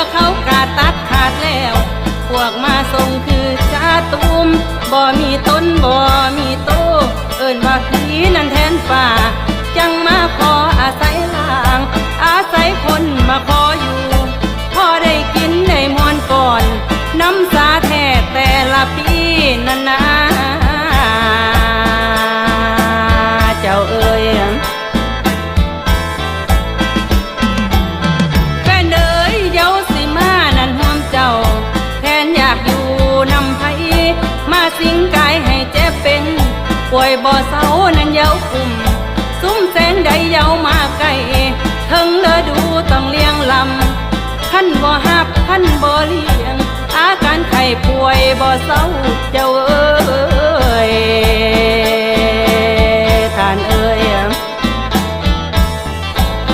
อเขากาตัดขาดแล้ว พวกมาทรงคือจ้าตุมบ่มีต้นบ่มีโต เอิญว่าผีนั่นแทนฝ่า จังมาขออาศัยล่าง อาศัยคนมาขออยู่ พอได้กินได้มวนก่อน น้ำสาแท้แต่ละปีนานากอยู่นำไผมาสิงกายให้เจ็บเป็น ป่วยบ่เศร้านั้นเย้าคุมซุ้มแสงใดเย้ามาไกลทึงเลอดูต้องเลี้ยงลำขั้นบ่หับขั้นบ่เลี้ยง อาการไข้ป่วยบ่เศร้าเจ้า